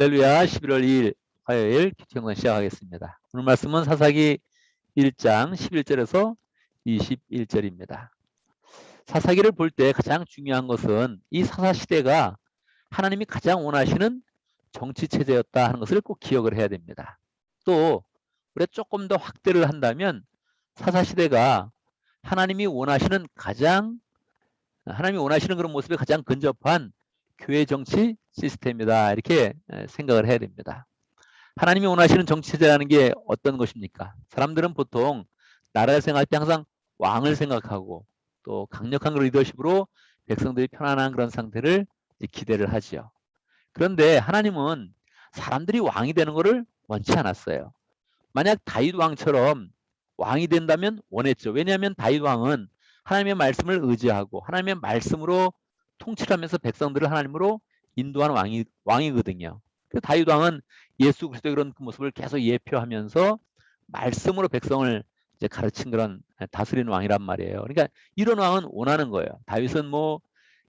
할렐루야 11월 2일 화요일 기초영상 시작하겠습니다. 오늘 말씀은 사사기 1장 11절에서 21절입니다. 사사기를 볼 때 가장 중요한 것은 이 사사 시대가 하나님이 가장 원하시는 정치 체제였다 하는 것을 꼭 기억을 해야 됩니다. 또 우리가 조금 더 확대를 한다면 사사 시대가 하나님이 원하시는 가장 하나님이 원하시는 그런 모습에 가장 근접한 교회 정치 시스템이다 이렇게 생각을 해야 됩니다. 하나님이 원하시는 정치 체제라는 게 어떤 것입니까? 사람들은 보통 나라를 생각할 때 항상 왕을 생각하고 또 강력한 리더십으로 백성들이 편안한 그런 상태를 기대를 하지요. 그런데 하나님은 사람들이 왕이 되는 것을 원치 않았어요. 만약 다윗 왕처럼 왕이 된다면 원했죠. 왜냐하면 다윗 왕은 하나님의 말씀을 의지하고 하나님의 말씀으로 통치하면서 백성들을 하나님으로 인도하는 왕이 왕이거든요. 그 다윗 왕은 예수 그리스도의 그런 그 모습을 계속 예표하면서 말씀으로 백성을 이제 가르친 그런 다스리는 왕이란 말이에요. 그러니까 이런 왕은 원하는 거예요. 다윗은 뭐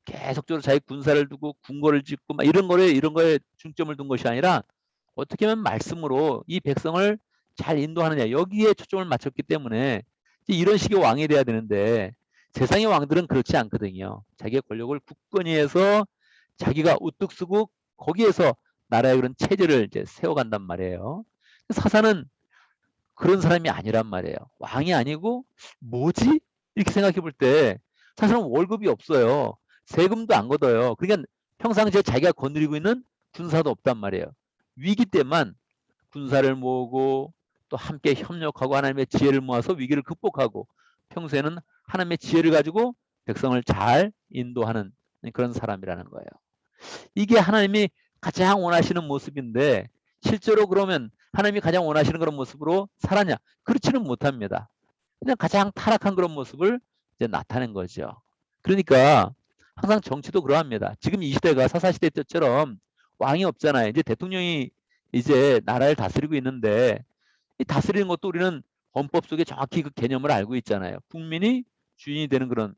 계속적으로 자기 군사를 두고 궁궐을 짓고 막 이런 거에 이런 거에 중점을 둔 것이 아니라 어떻게 하면 말씀으로 이 백성을 잘 인도하느냐 여기에 초점을 맞췄기 때문에 이런 식의 왕이 돼야 되는데 세상의 왕들은 그렇지 않거든요. 자기의 권력을 굳건히 해서 자기가 우뚝 쓰고 거기에서 나라의 그런 체제를 이제 세워간단 말이에요. 사사는 그런 사람이 아니란 말이에요. 왕이 아니고 뭐지? 이렇게 생각해 볼 때 사실은 월급이 없어요. 세금도 안 걷어요. 그러니까 평상시에 자기가 거느리고 있는 군사도 없단 말이에요. 위기 때만 군사를 모으고 또 함께 협력하고 하나님의 지혜를 모아서 위기를 극복하고 평소에는 하나님의 지혜를 가지고 백성을 잘 인도하는 그런 사람이라는 거예요. 이게 하나님이 가장 원하시는 모습인데 실제로 그러면 하나님이 가장 원하시는 그런 모습으로 살았냐? 그렇지는 못합니다. 그냥 가장 타락한 그런 모습을 이제 나타낸 거죠. 그러니까 항상 정치도 그러합니다. 지금 이 시대가 사사시대 때처럼 왕이 없잖아요. 이제 대통령이 이제 나라를 다스리고 있는데 이 다스리는 것도 우리는 헌법 속에 정확히 그 개념을 알고 있잖아요. 국민이 주인이 되는 그런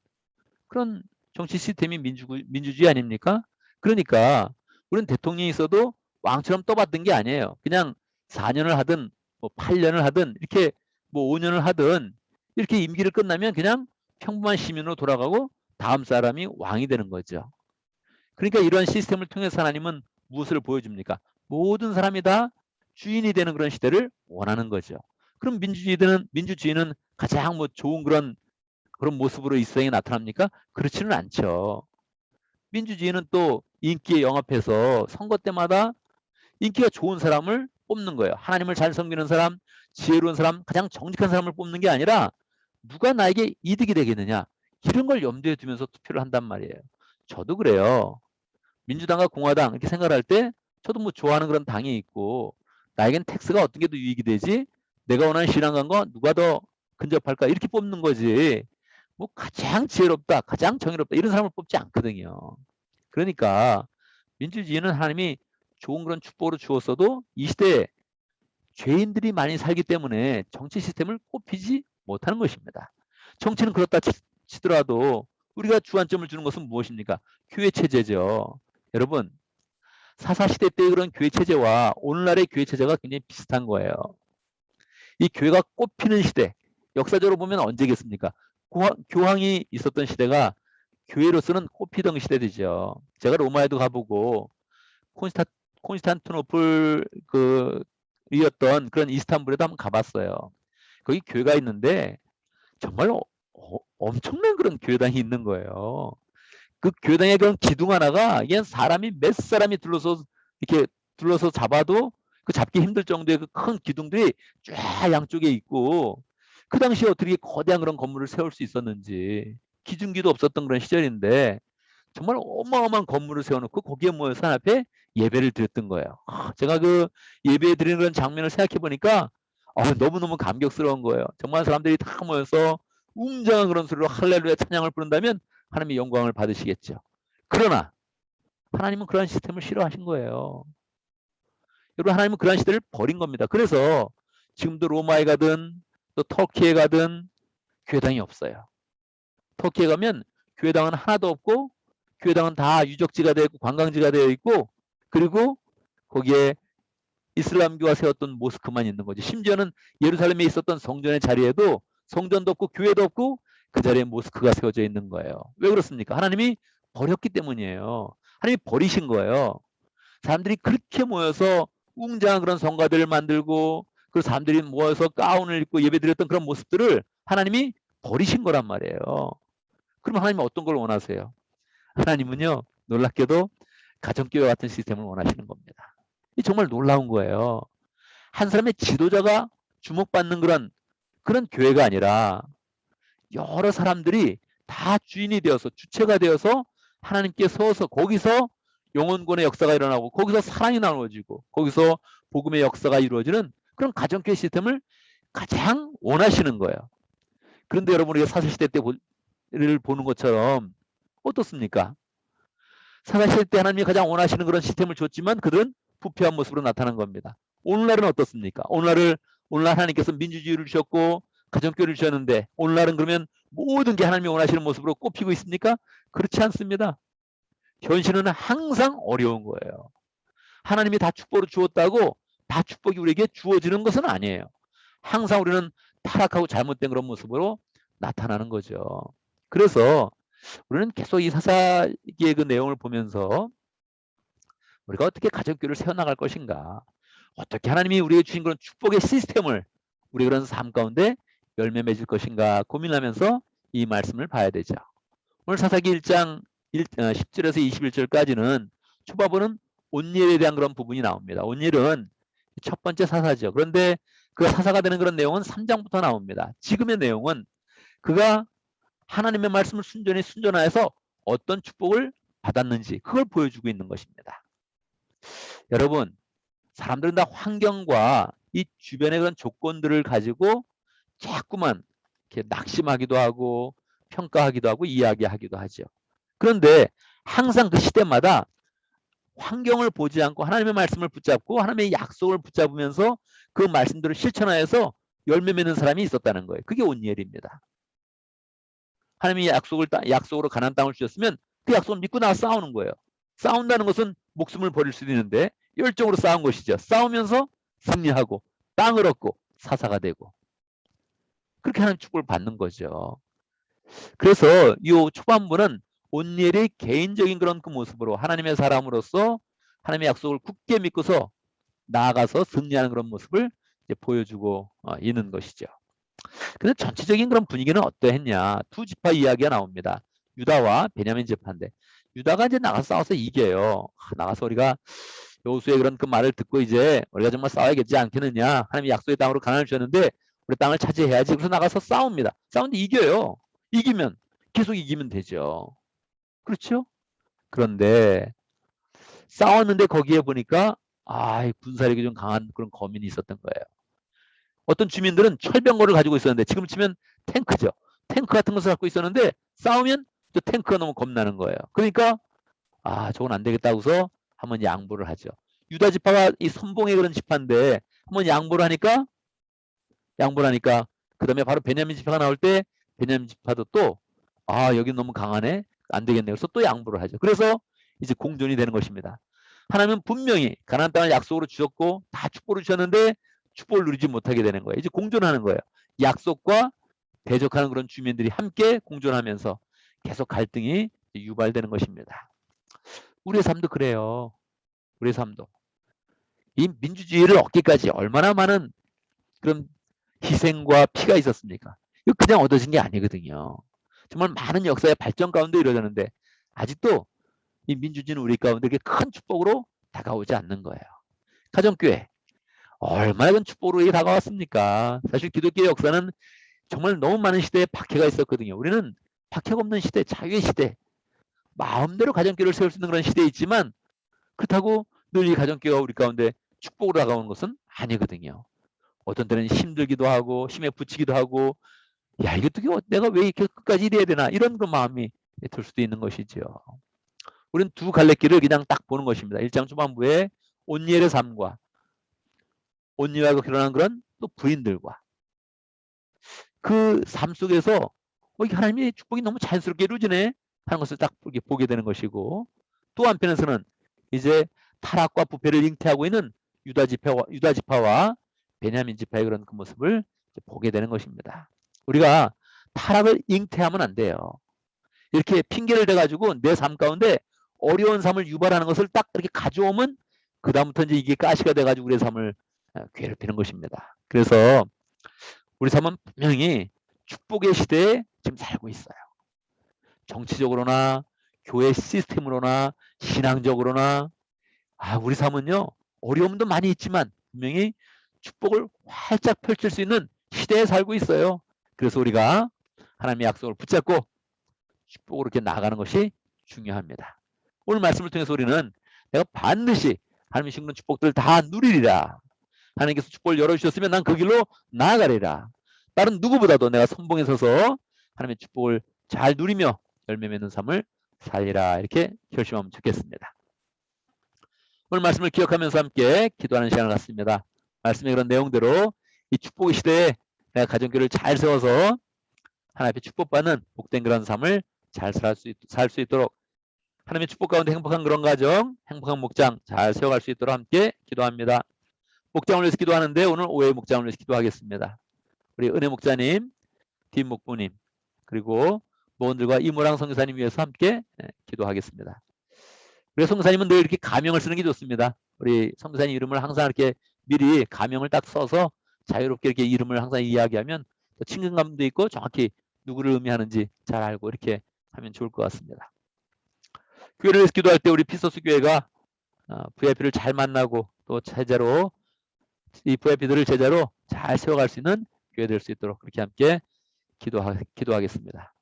그런 정치 시스템이 민주 민주주의 아닙니까? 그러니까 우리는 대통령이 있어도 왕처럼 떠받든 게 아니에요. 그냥 4년을 하든 뭐 8년을 하든 이렇게 뭐 5년을 하든 이렇게 임기를 끝나면 그냥 평범한 시민으로 돌아가고 다음 사람이 왕이 되는 거죠. 그러니까 이런 시스템을 통해서 하나님은 무엇을 보여줍니까? 모든 사람이 다 주인이 되는 그런 시대를 원하는 거죠. 그럼 민주주의는 민주주의는 가장 뭐 좋은 그런 그런 모습으로 이 세상에 나타납니까? 그렇지는 않죠. 민주주의는 또 인기에 영합해서 선거 때마다 인기가 좋은 사람을 뽑는 거예요. 하나님을 잘 섬기는 사람, 지혜로운 사람, 가장 정직한 사람을 뽑는 게 아니라 누가 나에게 이득이 되겠느냐 이런 걸 염두에 두면서 투표를 한단 말이에요. 저도 그래요. 민주당과 공화당 이렇게 생각할 때 저도 뭐 좋아하는 그런 당이 있고 나에겐 텍스가 어떤 게더 유익이 되지 내가 원하는 신앙관과 누가 더 근접할까 이렇게 뽑는 거지 뭐 가장 지혜롭다 가장 정의롭다 이런 사람을 뽑지 않거든요 그러니까 민주주의는 하나님이 좋은 그런 축복으로 주었어도 이 시대에 죄인들이 많이 살기 때문에 정치 시스템을 꼽히지 못하는 것입니다 정치는 그렇다 치더라도 우리가 주안점을 주는 것은 무엇입니까 교회 체제죠 여러분 사사 시대 때 그런 교회 체제와 오늘날의 교회 체제가 굉장히 비슷한 거예요. 이 교회가 꽃피는 시대, 역사적으로 보면 언제겠습니까? 교황이 있었던 시대가 교회로서는 꽃피던 시대죠. 제가 로마에도 가보고 콘스타, 콘스탄티노플 그 이었던 그런 이스탄불에도 한번 가봤어요. 거기 교회가 있는데 정말 어, 엄청난 그런 교회당이 있는 거예요. 그 교당의 그런 기둥 하나가 이게 사람이 몇 사람이 둘러서 이렇게 둘러서 잡아도 그 잡기 힘들 정도의 그 큰 기둥들이 쫙 양쪽에 있고 그 당시에 어떻게 거대한 그런 건물을 세울 수 있었는지 기중기도 없었던 그런 시절인데 정말 어마어마한 건물을 세워놓고 거기에 모여서 한 앞에 예배를 드렸던 거예요. 제가 그 예배 드리는 그런 장면을 생각해 보니까 어, 너무너무 감격스러운 거예요. 정말 사람들이 다 모여서 웅장한 그런 소리로 할렐루야 찬양을 부른다면 하나님의 영광을 받으시겠죠. 그러나 하나님은 그러한 시스템을 싫어하신 거예요. 여러분 하나님은 그러한 시대를 버린 겁니다. 그래서 지금도 로마에 가든 또 터키에 가든 교회당이 없어요. 터키에 가면 교회당은 하나도 없고 교회당은 다 유적지가 되어 있고 관광지가 되어 있고 그리고 거기에 이슬람교가 세웠던 모스크만 있는 거지. 심지어는 예루살렘에 있었던 성전의 자리에도 성전도 없고 교회도 없고 그 자리에 모스크가 세워져 있는 거예요. 왜 그렇습니까? 하나님이 버렸기 때문이에요. 하나님이 버리신 거예요. 사람들이 그렇게 모여서 웅장한 그런 성가들을 만들고 그 사람들이 모여서 가운을 입고 예배드렸던 그런 모습들을 하나님이 버리신 거란 말이에요. 그럼 하나님은 어떤 걸 원하세요? 하나님은요, 놀랍게도 가정교회 같은 시스템을 원하시는 겁니다. 이 정말 놀라운 거예요. 한 사람의 지도자가 주목받는 그런 그런 교회가 아니라 여러 사람들이 다 주인이 되어서 주체가 되어서 하나님께 서서 거기서 영혼권의 역사가 일어나고 거기서 사랑이 나누어지고 거기서 복음의 역사가 이루어지는 그런 가정교회 시스템을 가장 원하시는 거예요. 그런데 여러분 우리가 사사시대 때를 보는 것처럼 어떻습니까? 사사시대 때 하나님이 가장 원하시는 그런 시스템을 줬지만 그들은 부패한 모습으로 나타난 겁니다. 오늘날은 어떻습니까? 오늘날을 오늘날 하나님께서 민주주의를 주셨고 가정교회를 주셨는데 오늘날은 그러면 모든 게 하나님이 원하시는 모습으로 꼽히고 있습니까? 그렇지 않습니다. 현실은 항상 어려운 거예요. 하나님이 다 축복을 주었다고 다 축복이 우리에게 주어지는 것은 아니에요. 항상 우리는 타락하고 잘못된 그런 모습으로 나타나는 거죠. 그래서 우리는 계속 이 사사기의 그 내용을 보면서 우리가 어떻게 가정교회를 세워나갈 것인가 어떻게 하나님이 우리에게 주신 그런 축복의 시스템을 우리 그런 삶 가운데 열매 맺을 것인가 고민하면서 이 말씀을 봐야 되죠. 오늘 사사기 1장 1, 10절에서 21절까지는 초바보는 온일에 대한 그런 부분이 나옵니다. 온일은 첫 번째 사사죠. 그런데 그 사사가 되는 그런 내용은 3장부터 나옵니다. 지금의 내용은 그가 하나님의 말씀을 순전히 순전하여서 어떤 축복을 받았는지 그걸 보여주고 있는 것입니다. 여러분 사람들은 다 환경과 이 주변의 그런 조건들을 가지고 자꾸만 이렇게 낙심하기도 하고 평가하기도 하고 이야기하기도 하죠. 그런데 항상 그 시대마다 환경을 보지 않고 하나님의 말씀을 붙잡고 하나님의 약속을 붙잡으면서 그 말씀들을 실천하여서 열매 맺는 사람이 있었다는 거예요. 그게 온니엘입니다. 하나님이 약속을 약속으로 가난 땅을 주셨으면 그 약속을 믿고 나와 싸우는 거예요. 싸운다는 것은 목숨을 버릴 수도 있는데 열정으로 싸운 것이죠. 싸우면서 승리하고 땅을 얻고 사사가 되고 그렇게 하는 축복을 받는 거죠. 그래서 이 초반부는 온니엘의 개인적인 그런 그 모습으로 하나님의 사람으로서 하나님의 약속을 굳게 믿고서 나아가서 승리하는 그런 모습을 보여주고 어, 있는 것이죠. 근데 전체적인 그런 분위기는 어떠했냐? 두 지파 이야기가 나옵니다. 유다와 베냐민 지파인데 유다가 이제 나가서 싸워서 이겨요. 나가서 우리가 여호수의 그런 그 말을 듣고 이제 우리가 정말 싸워야겠지 않겠느냐? 하나님이 약속의 땅으로 가난을 주셨는데 우리 땅을 차지해야지. 그래서 나가서 싸웁니다. 싸우는데 이겨요. 이기면 계속 이기면 되죠. 그렇죠? 그런데 싸웠는데 거기에 보니까 아, 군사력이 좀 강한 그런 거민이 있었던 거예요. 어떤 주민들은 철병거를 가지고 있었는데 지금 치면 탱크죠. 탱크 같은 것을 갖고 있었는데 싸우면 또 탱크가 너무 겁나는 거예요. 그러니까 아, 저건 안 되겠다고서 한번 양보를 하죠. 유다 지파가 이 선봉의 그런 지파인데 한번 양보를 하니까 양보를 하니까 그 다음에 바로 베냐민 지파가 나올 때 베냐민 지파도 또 아 여기 너무 강하네 안 되겠네 그래서 또 양보를 하죠. 그래서 이제 공존이 되는 것입니다. 하나님은 분명히 가나안 땅을 약속으로 주셨고 다 축복을 주셨는데 축복을 누리지 못하게 되는 거예요. 이제 공존하는 거예요. 약속과 대적하는 그런 주민들이 함께 공존하면서 계속 갈등이 유발되는 것입니다. 우리의 삶도 그래요. 우리의 삶도. 이 민주주의를 얻기까지 얼마나 많은 그런 희생과 피가 있었습니까? 이거 그냥 얻어진 게 아니거든요. 정말 많은 역사의 발전 가운데 이루어졌는데 아직도 이 민주주의는 우리 가운데 이렇게 큰 축복으로 다가오지 않는 거예요. 가정교회 얼마나 큰 축복으로 다가왔습니까? 사실 기독교의 역사는 정말 너무 많은 시대에 박해가 있었거든요. 우리는 박해가 없는 시대, 자유의 시대, 마음대로 가정교회를 세울 수 있는 그런 시대에 있지만 그렇다고 늘 이 가정교회가 우리 가운데 축복으로 다가오는 것은 아니거든요. 어떤 때는 힘들기도 하고 힘에 부치기도 하고 야 이게 어떻게 내가 왜 이렇게 끝까지 이래야 되나 이런 그 마음이 들 수도 있는 것이죠. 우리는 두 갈래 길을 그냥 딱 보는 것입니다. 1장 초반부에 온니엘의 삶과 온니엘과 결혼한 그런 또 부인들과 그 삶 속에서 어, 하나님의 축복이 너무 자연스럽게 이루어지네 하는 것을 딱 보게 되는 것이고 또 한편에서는 이제 타락과 부패를 잉태하고 있는 유다 지파와 유다 지파와 베냐민 지파의 그런 그 모습을 보게 되는 것입니다. 우리가 타락을 잉태하면 안 돼요. 이렇게 핑계를 대가지고 내 삶 가운데 어려운 삶을 유발하는 것을 딱 이렇게 가져오면 그 다음부터 이제 이게 가시가 돼가지고 우리의 삶을 아, 괴롭히는 것입니다. 그래서 우리 삶은 분명히 축복의 시대에 지금 살고 있어요. 정치적으로나 교회 시스템으로나 신앙적으로나 아 우리 삶은요 어려움도 많이 있지만 분명히 축복을 활짝 펼칠 수 있는 시대에 살고 있어요. 그래서 우리가 하나님의 약속을 붙잡고 축복으로 이렇게 나아가는 것이 중요합니다. 오늘 말씀을 통해서 우리는 내가 반드시 하나님의 주는 축복들을 다 누리리라. 하나님께서 축복을 열어주셨으면 난 그 길로 나아가리라. 다른 누구보다도 내가 선봉에 서서 하나님의 축복을 잘 누리며 열매 맺는 삶을 살리라. 이렇게 결심하면 좋겠습니다. 오늘 말씀을 기억하면서 함께 기도하는 시간을 갖습니다. 말씀의 그런 내용대로 이 축복의 시대에 내가 가정교를 잘 세워서 하나님 앞에 축복받는 복된 그런 삶을 잘 살수 살수 있도록 하나님의 축복 가운데 행복한 그런 가정, 행복한 목장 잘 세워갈 수 있도록 함께 기도합니다. 목장을 위해서 기도하는데 오늘 오해 목장을 위해서 기도하겠습니다. 우리 은혜 목자님, 뒷 목부님, 그리고 모원들과 이모랑 성교사님 위해서 함께 예, 기도하겠습니다. 우리 성교사님은 늘 이렇게 가명을 쓰는 게 좋습니다. 우리 성교사님 이름을 항상 이렇게 미리 가명을 딱 써서 자유롭게 이렇게 이름을 항상 이야기하면 또 친근감도 있고 정확히 누구를 의미하는지 잘 알고 이렇게 하면 좋을 것 같습니다. 교회를 위해서 기도할 때 우리 피소스 교회가 어, VIP를 잘 만나고 또 제자로 이 VIP들을 제자로 잘 세워갈 수 있는 교회 될 수 있도록 그렇게 함께 기도하, 기도하겠습니다.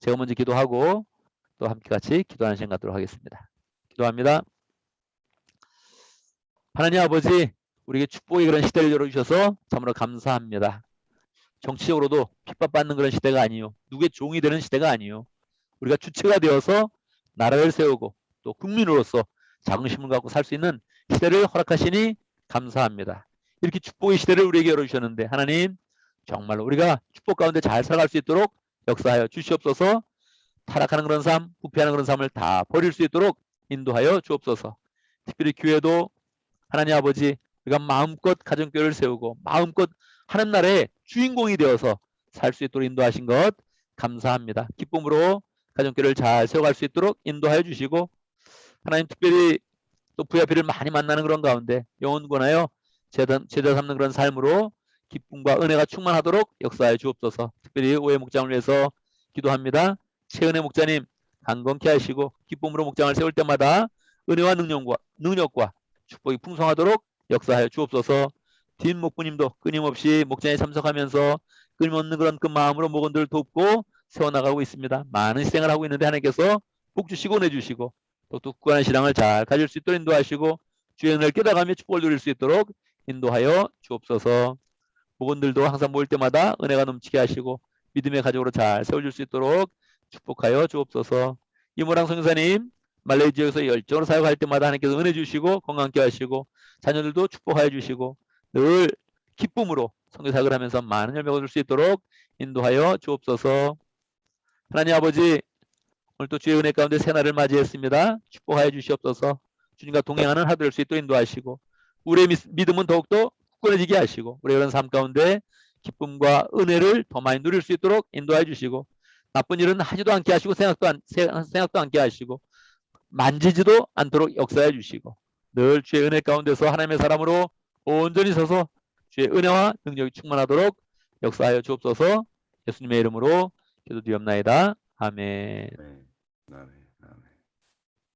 제가 먼저 기도하고 또 함께 같이 기도하는 시간 갖도록 하겠습니다. 기도합니다. 하나님 아버지 우리에게 축복의 그런 시대를 열어주셔서 참으로 감사합니다. 정치적으로도 핍박받는 그런 시대가 아니요. 누구의 종이 되는 시대가 아니요. 우리가 주체가 되어서 나라를 세우고 또 국민으로서 자긍심을 갖고 살 수 있는 시대를 허락하시니 감사합니다. 이렇게 축복의 시대를 우리에게 열어주셨는데 하나님 정말로 우리가 축복 가운데 잘 살아갈 수 있도록 역사하여 주시옵소서 타락하는 그런 삶, 부패하는 그런 삶을 다 버릴 수 있도록 인도하여 주옵소서 특별히 교회도 하나님 아버지 우리가 마음껏 가정교회를 세우고 마음껏 하는 나라의 주인공이 되어서 살 수 있도록 인도하신 것 감사합니다. 기쁨으로 가정교회를 잘 세워갈 수 있도록 인도하여 주시고 하나님 특별히 또 VIP를 많이 만나는 그런 가운데 영혼 권하여 제자, 제자 삼는 그런 삶으로 기쁨과 은혜가 충만하도록 역사해 주옵소서 특별히 오해 목장을 위해서 기도합니다. 최은혜 목자님 강건케 하시고 기쁨으로 목장을 세울 때마다 은혜와 능력과, 능력과 축복이 풍성하도록 역사하여 주옵소서 뒷목부님도 끊임없이 목장에 참석하면서 끊임없는 그런 그 마음으로 목원들을 돕고 세워나가고 있습니다. 많은 희생을 하고 있는데 하나님께서 복 주시고 내주시고 또 굳건한 신앙을 잘 가질 수 있도록 인도하시고 은혜를 깨달아가며 축복을 누릴 수 있도록 인도하여 주옵소서 목원들도 항상 모일 때마다 은혜가 넘치게 하시고 믿음의 가족으로 잘 세워줄 수 있도록 축복하여 주옵소서 이모랑 성사님 말레이 지역에서 열정으로 사역할 때마다 하나님께서 은혜 주시고 건강케 하시고 자녀들도 축복하여 주시고 늘 기쁨으로 성교사역을 하면서 많은 열매가 얻을 수 있도록 인도하여 주옵소서 하나님 아버지 오늘 또 주의 은혜 가운데 새날을 맞이했습니다. 축복하여 주시옵소서 주님과 동행하는 하루 될수 있도록 인도하시고 우리의 믿- 믿음은 더욱더 굳건해지게 하시고 우리의 그런 삶 가운데 기쁨과 은혜를 더 많이 누릴 수 있도록 인도해 주시고 나쁜 일은 하지도 않게 하시고 생각도, 안, 세- 생각도 않게 하시고 만지지도 않도록 역사해 주시고 늘 주의 은혜 가운데서 하나님의 사람으로 온전히 서서 주의 은혜와 능력이 충만하도록 역사하여 주옵소서 예수님의 이름으로 기도드리옵나이다. 아멘. 네. 아멘.